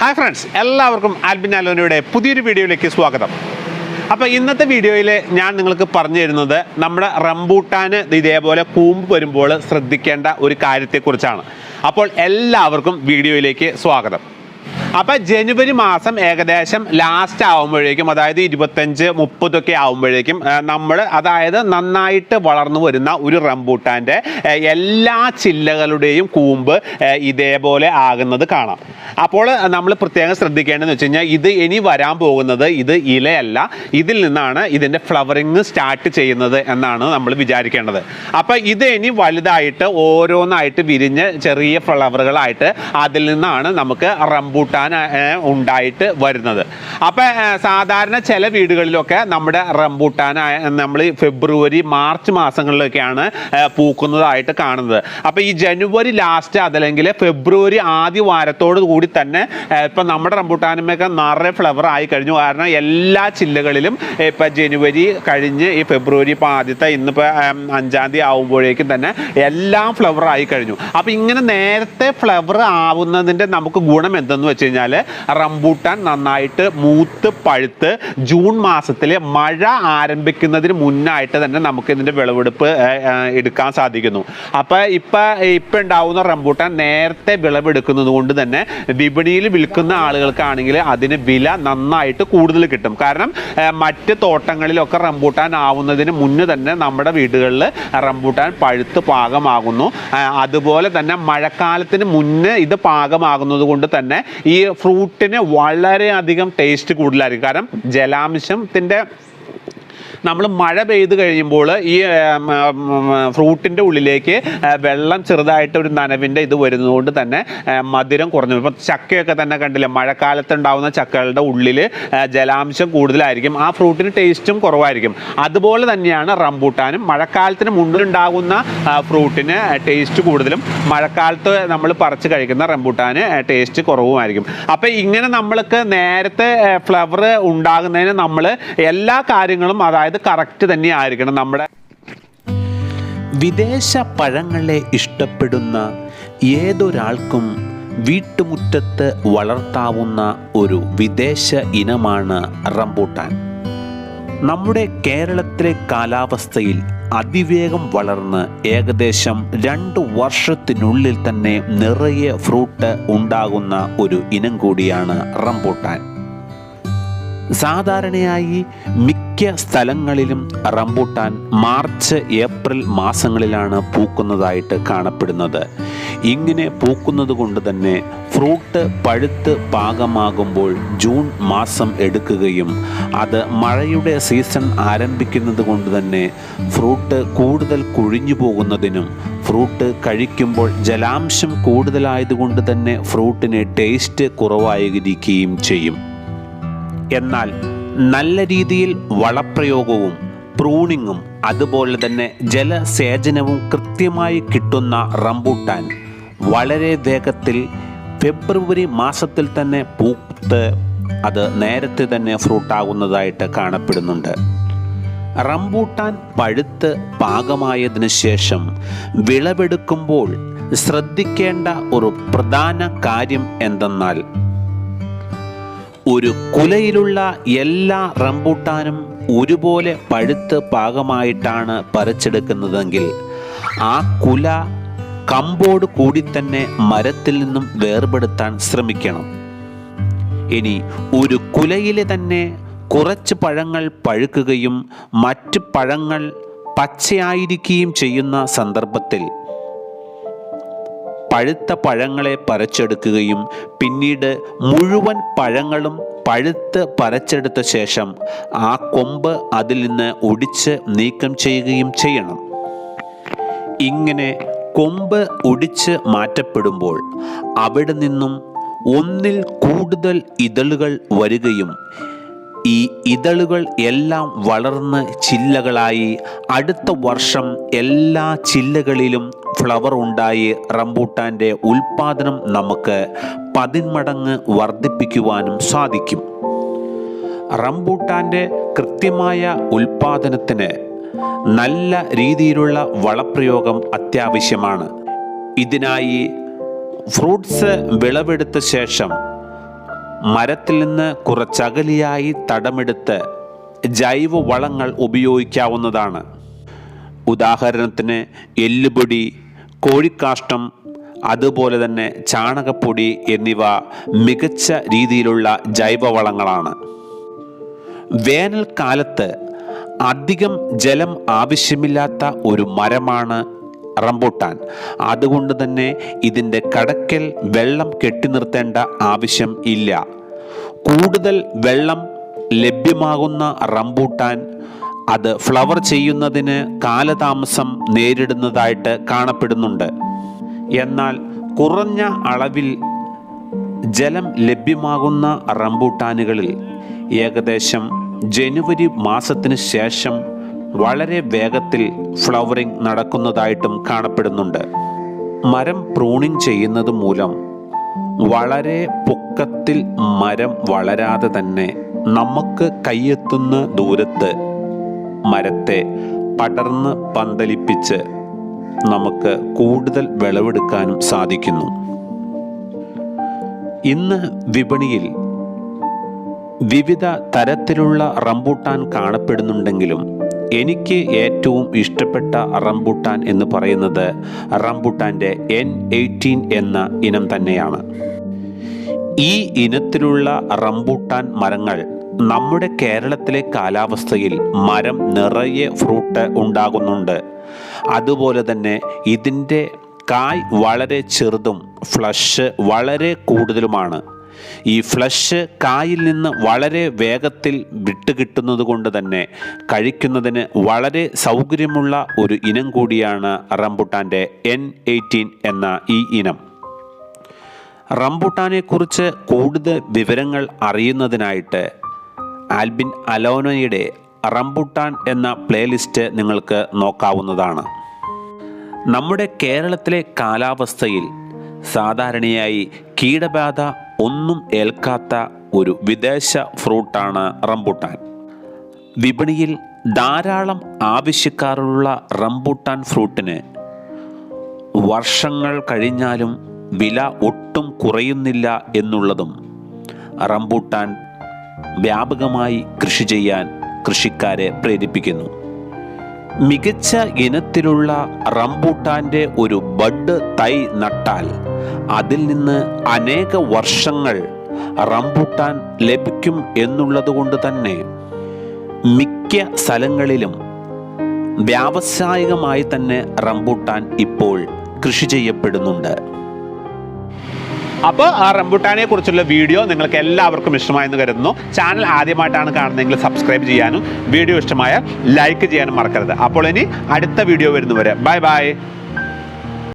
Hi friends എല്ലാവർക്കും ആൽബിൻ അലോനയുടെ പുതിയൊരു വീഡിയോയിലേക്ക് സ്വാഗതം. അപ്പോൾ ഇന്നത്തെ വീഡിയോയിൽ ഞാൻ നിങ്ങൾക്ക് പറഞ്ഞു തരുന്നത് നമ്മുടെ റംബൂട്ടാന് ഇതേപോലെ കൂമ്പ് വരുമ്പോൾ ശ്രദ്ധിക്കേണ്ട ഒരു കാര്യത്തെക്കുറിച്ചാണ്. അപ്പോൾ എല്ലാവർക്കും വീഡിയോയിലേക്ക് സ്വാഗതം. അപ്പോൾ ജനുവരി മാസം ഏകദേശം ലാസ്റ്റ് ആവുമ്പോഴേക്കും അതായത് ഇരുപത്തഞ്ച് മുപ്പതൊക്കെ ആവുമ്പോഴേക്കും നമ്മൾ അതായത് നന്നായിട്ട് വളർന്നു വരുന്ന ഒരു റംബൂട്ടാന്റെ എല്ലാ ചില്ലകളുടെയും കൂമ്പ് ഇതേപോലെ ആകുന്നത് കാണാം. അപ്പോൾ നമ്മൾ പ്രത്യേകം ശ്രദ്ധിക്കേണ്ടതെന്ന് വെച്ച് കഴിഞ്ഞാൽ ഇത് ഇനി വരാൻ പോകുന്നത് ഇത് ഇലയല്ല. ഇതിൽ നിന്നാണ് ഇതിന്റെ ഫ്ലവറിങ് സ്റ്റാർട്ട് ചെയ്യുന്നത് എന്നാണ് നമ്മൾ വിചാരിക്കേണ്ടത്. അപ്പോൾ ഇത് ഇനി വലുതായിട്ട് ഓരോന്നായിട്ട് വിരിഞ്ഞ് ചെറിയ ഫ്ലവറുകളായിട്ട് അതിൽ നിന്നാണ് നമുക്ക് റംബൂട്ടാൻ ഏഹ്, ഉണ്ടായിട്ട് വരുന്നത്. അപ്പോൾ സാധാരണ ചില വീടുകളിലൊക്കെ നമ്മുടെ റംബൂട്ടാൻ നമ്മൾ ഫെബ്രുവരി മാർച്ച് മാസങ്ങളിലൊക്കെയാണ് പൂക്കുന്നതായിട്ട് കാണുന്നത്. അപ്പോൾ ഈ ജനുവരി ലാസ്റ്റ് അതല്ലെങ്കിൽ ഫെബ്രുവരി ആദ്യ വാരത്തോട് കൂടി തന്നെ ഇപ്പം നമ്മുടെ റംബൂട്ടാനുമൊക്കെ നിറയെ ഫ്ലവർ ആയി കഴിഞ്ഞു. കാരണം എല്ലാ ചില്ലകളിലും ഇപ്പം ജനുവരി കഴിഞ്ഞ് ഈ ഫെബ്രുവരി ഇപ്പം ആദ്യത്തെ ഇന്നിപ്പോൾ അഞ്ചാം തീയതി ആവുമ്പോഴേക്കും തന്നെ എല്ലാം ഫ്ലവർ ആയി കഴിഞ്ഞു. അപ്പോൾ ഇങ്ങനെ നേരത്തെ ഫ്ലവർ ആവുന്നതിന്റെ നമുക്ക് ഗുണം എന്തെന്ന് വെച്ച് കഴിഞ്ഞാൽ റംബൂട്ടാൻ നന്നായിട്ട് മൂത്ത് പഴുത്ത് ജൂൺ മാസത്തിൽ മഴ ആരംഭിക്കുന്നതിന് മുന്നായിട്ട് തന്നെ നമുക്ക് ഇതിന്റെ വിളവെടുപ്പ് എടുക്കാൻ സാധിക്കുന്നു. അപ്പോൾ ഇപ്പം ഇപ്പം ഉണ്ടാവുന്ന റംബൂട്ടാൻ നേരത്തെ വിളവെടുക്കുന്നത് കൊണ്ട് തന്നെ വിപണിയിൽ വിൽക്കുന്ന ആളുകൾക്കാണെങ്കിൽ അതിന് വില നന്നായിട്ട് കൂടുതൽ കിട്ടും. കാരണം മറ്റ് തോട്ടങ്ങളിലൊക്കെ റംബൂട്ടാൻ ആവുന്നതിന് മുന്നേ തന്നെ നമ്മുടെ വീടുകളിൽ റംബൂട്ടാൻ പഴുത്ത് പാകമാകുന്നു. അതുപോലെ തന്നെ മഴക്കാലത്തിന് മുന്നേ ഇത് പാകമാകുന്നത് കൊണ്ട് തന്നെ ഈ ഫ്രൂട്ടിന് വളരെയധികം ടേസ്റ്റ് കൂടുതലായിരിക്കും. കാരണം ജലാംശത്തിന്റെ നമ്മൾ മഴ പെയ്ത് കഴിയുമ്പോൾ ഈ ഫ്രൂട്ടിന്റെ ഉള്ളിലേക്ക് വെള്ളം ചെറുതായിട്ട് ഒരു നനവിന്റെ ഇത് വരുന്നതുകൊണ്ട് തന്നെ മധുരം കുറഞ്ഞു. ഇപ്പം ചക്കയൊക്കെ തന്നെ കണ്ടില്ല മഴക്കാലത്ത് ഉണ്ടാകുന്ന ചക്കകളുടെ ഉള്ളിൽ ജലാംശം കൂടുതലായിരിക്കും. ആ ഫ്രൂട്ടിന് ടേസ്റ്റും കുറവായിരിക്കും. അതുപോലെ തന്നെയാണ് റംബൂട്ടാനും. മഴക്കാലത്തിന് മുന്നിലുണ്ടാകുന്ന ഫ്രൂട്ടിന് ടേസ്റ്റ് കൂടുതലും മഴക്കാലത്ത് നമ്മൾ പറിച്ച് കഴിക്കുന്ന റംബൂട്ടാന് ടേസ്റ്റ് കുറവുമായിരിക്കും. അപ്പം ഇങ്ങനെ നമ്മൾക്ക് നേരത്തെ ഫ്ലവർ ഉണ്ടാകുന്നതിന് നമ്മൾ എല്ലാ കാര്യങ്ങളും അതായത് കറക്റ്റ് തന്നെ ആയിരിക്കണം നമ്മുടെ വിദേശ പഴങ്ങളെ ഇഷ്ടപ്പെടുന്ന ഏതൊരാൾക്കും വീട്ടുമുറ്റത്ത് വളർത്താവുന്ന ഒരു വിദേശ ഇനമാണ് റംബൂട്ടാൻ. നമ്മുടെ കേരളത്തിലെ കാലാവസ്ഥയിൽ അതിവേഗം വളർന്ന് ഏകദേശം രണ്ട് വർഷത്തിനുള്ളിൽ തന്നെ നിറയെ ഫ്രൂട്ട് ഉണ്ടാകുന്ന ഒരു ഇനം കൂടിയാണ് റംബൂട്ടാൻ. സാധാരണയായി മിക്ക സ്ഥലങ്ങളിലും റംബൂട്ടാൻ മാർച്ച് ഏപ്രിൽ മാസങ്ങളിലാണ് പൂക്കുന്നതായിട്ട് കാണപ്പെടുന്നത്. ഇങ്ങനെ പൂക്കുന്നത് കൊണ്ട് തന്നെ ഫ്രൂട്ട് പഴുത്ത് പാകമാകുമ്പോൾ ജൂൺ മാസം എടുക്കുകയും അത് മഴയുടെ സീസൺ ആരംഭിക്കുന്നത് കൊണ്ട് തന്നെ ഫ്രൂട്ട് കൂടുതൽ കുഴിഞ്ഞു പോകുന്നതിനും ഫ്രൂട്ട് കഴിക്കുമ്പോൾ ജലാംശം കൂടുതലായതുകൊണ്ട് തന്നെ ഫ്രൂട്ടിന് ടേസ്റ്റ് കുറവായിരിക്കുകയും ചെയ്യും. എന്നാൽ നല്ല രീതിയിൽ വളപ്രയോഗവും പ്രൂണിങ്ങും അതുപോലെ തന്നെ ജലസേചനവും കൃത്യമായി കിട്ടുന്ന റംബൂട്ടാൻ വളരെ വേഗത്തിൽ ഫെബ്രുവരി മാസത്തിൽ തന്നെ പൂത്ത് അത് നേരത്തെ തന്നെ ഫ്രൂട്ടാകുന്നതായിട്ട് കാണപ്പെടുന്നുണ്ട്. റംബൂട്ടാൻ പഴുത്ത് പാകമായതിനു ശേഷം വിളവെടുക്കുമ്പോൾ ശ്രദ്ധിക്കേണ്ട ഒരു പ്രധാന കാര്യം എന്തെന്നാൽ ഒരു കുലയിലുള്ള എല്ലാ റംബൂട്ടാനും ഒരുപോലെ പഴുത്ത് പാകമായിട്ടാണ് പറിച്ചെടുക്കുന്നതെങ്കിൽ ആ കുല കമ്പോട് കൂടി തന്നെ മരത്തിൽ നിന്നും വേർപെടുത്താൻ ശ്രമിക്കണം. ഇനി ഒരു കുലയിലെ തന്നെ കുറച്ച് പഴങ്ങൾ പഴുക്കുകയും മറ്റ് പഴങ്ങൾ പച്ചയായിരിക്കുകയും ചെയ്യുന്ന സന്ദർഭത്തിൽ പഴുത്ത പഴങ്ങളെ പറിച്ചെടുക്കുകയും പിന്നീട് മുഴുവൻ പഴങ്ങളും പഴുത്ത് പറിച്ചെടുത്ത ശേഷം ആ കൊമ്പ് അതിൽ നിന്ന് ഒടിച്ച് നീക്കം ചെയ്യുകയും ചെയ്യണം. ഇങ്ങനെ കൊമ്പ് ഒടിച്ച് മാറ്റപ്പെടുമ്പോൾ അവിടെ നിന്നും ഒന്നിൽ കൂടുതൽ ഇതളുകൾ വരികയും ഈ ഇതളുകൾ എല്ലാം വളർന്ന് ചില്ലകളായി അടുത്ത വർഷം എല്ലാ ചില്ലകളിലും ഫ്ലവർ ഉണ്ടായി റംബൂട്ടാന്റെ ഉൽപാദനം നമുക്ക് പതിന്മടങ്ങ് വർദ്ധിപ്പിക്കുവാനും സാധിക്കും. റംബൂട്ടാന്റെ കൃത്യമായ ഉൽപാദനത്തിന് നല്ല രീതിയിലുള്ള വളപ്രയോഗം അത്യാവശ്യമാണ്. ഇതിനായി ഫ്രൂട്ട്സ് വിളവെടുത്ത ശേഷം മരത്തിൽ നിന്ന് കുറച്ചകലിയായി തടമെടുത്ത് ജൈവ വളങ്ങൾ ഉപയോഗിക്കാവുന്നതാണ്. ഉദാഹരണത്തിന് എല്ലുപൊടി കോഴിക്കാഷ്ടം അതുപോലെ തന്നെ ചാണകപ്പൊടി എന്നിവ മികച്ച രീതിയിലുള്ള ജൈവവളങ്ങളാണ്. വേനൽക്കാലത്ത് അധികം ജലം ആവശ്യമില്ലാത്ത ഒരു മരമാണ് റംബൂട്ടാൻ. അതുകൊണ്ട് തന്നെ ഇതിന്റെ കടക്കൽ വെള്ളം കെട്ടി നിർത്തേണ്ട ആവശ്യം ഇല്ല. കൂടുതൽ വെള്ളം ലഭ്യമാകുന്ന റംബൂട്ടാൻ അത് ഫ്ലവർ ചെയ്യുന്നതിന് കാലതാമസം നേരിടുന്നതായിട്ട് കാണപ്പെടുന്നുണ്ട്. എന്നാൽ കുറഞ്ഞ അളവിൽ ജലം ലഭ്യമാകുന്ന റംബൂട്ടാനുകളിൽ ഏകദേശം ജനുവരി മാസത്തിന് ശേഷം വളരെ വേഗത്തിൽ ഫ്ലവറിംഗ് നടക്കുന്നതായിട്ടും കാണപ്പെടുന്നുണ്ട്. മരം പ്രൂണിംഗ് ചെയ്യുന്നത് മൂലം വളരെ പൊക്കത്തിൽ മരം വളരാതെ തന്നെ നമുക്ക് കയ്യെത്തുന്ന ദൂരത്ത് മരത്തെ പടർന്ന് പന്തലിപ്പിച്ച് നമുക്ക് കൂടുതൽ വിളവെടുക്കാനും സാധിക്കുന്നു. ഇന്ന് വിപണിയിൽ വിവിധ തരത്തിലുള്ള റംബൂട്ടാൻ കാണപ്പെടുന്നുണ്ടെങ്കിലും എനിക്ക് ഏറ്റവും ഇഷ്ടപ്പെട്ട റംബൂട്ടാൻ എന്ന് പറയുന്നത് റംബൂട്ടാന്റെ എൻ എയ്റ്റീൻ എന്ന ഇനം തന്നെയാണ്. ഈ ഇനത്തിലുള്ള റംബൂട്ടാൻ മരങ്ങൾ നമ്മുടെ കേരളത്തിലെ കാലാവസ്ഥയിൽ മരം നിറയെ ഫ്രൂട്ട് ഉണ്ടാകുന്നുണ്ട്. അതുപോലെ തന്നെ ഇതിന്റെ കായ് വളരെ ചെറുതും ഫ്ലഷ് വളരെ കൂടുതലുമാണ്. ഈ ഫ്ലഷ് കായിൽ നിന്ന് വളരെ വേഗത്തിൽ വിട്ടുകിട്ടുന്നത് കൊണ്ട് തന്നെ കഴിക്കുന്നതിന് വളരെ സൗകര്യമുള്ള ഒരു ഇനം കൂടിയാണ് റംബുട്ടാന്റെ എൻ എയ്റ്റീൻ എന്ന ഈ ഇനം. റംബുട്ടാനെക്കുറിച്ച് കൂടുതൽ വിവരങ്ങൾ അറിയുന്നതിനായിട്ട് ആൽബിൻ അലോനോയുടെ റംബുട്ടാൻ എന്ന പ്ലേലിസ്റ്റ് നിങ്ങൾക്ക് നോക്കാവുന്നതാണ്. നമ്മുടെ കേരളത്തിലെ കാലാവസ്ഥയിൽ സാധാരണയായി കീടബാധ ഒന്നും ഏൽക്കാത്ത ഒരു വിദേശ ഫ്രൂട്ടാണ് റംബുട്ടാൻ. വിപണിയിൽ ധാരാളം ആവശ്യക്കാരുള്ള റംബുട്ടാൻ ഫ്രൂട്ടിന് വർഷങ്ങൾ കഴിഞ്ഞാലും വില ഒട്ടും കുറയുന്നില്ല എന്നുള്ളതും റംബൂട്ടാൻ വ്യാപകമായി കൃഷി ചെയ്യാൻ കൃഷിക്കാരെ പ്രേരിപ്പിക്കുന്നു. മികച്ച ഇനത്തിലുള്ള റംബൂട്ടാന്റെ ഒരു ബഡ് തൈ നട്ടാൽ അതിൽ നിന്ന് അനേക വർഷങ്ങൾ റംബൂട്ടാൻ ലഭിക്കും എന്നുള്ളത് കൊണ്ട് തന്നെ മിക്ക സ്ഥലങ്ങളിലും വ്യാവസായികമായി തന്നെ റംബൂട്ടാൻ ഇപ്പോൾ കൃഷി ചെയ്യപ്പെടുന്നുണ്ട്. അപ്പോൾ ആ റംബുട്ടാനെ കുറിച്ചുള്ള വീഡിയോ നിങ്ങൾക്ക് എല്ലാവർക്കും ഇഷ്ടമായെന്ന് കരുതുന്നു. ചാനൽ ആദ്യമായിട്ടാണ് കാണുന്നതെങ്കിൽ സബ്സ്ക്രൈബ് ചെയ്യാനും വീഡിയോ ഇഷ്ടമായ ലൈക്ക് ചെയ്യാനും മറക്കരുത്. അപ്പോൾ ഇനി അടുത്ത വീഡിയോ വരുന്നവരെ ബൈ ബൈ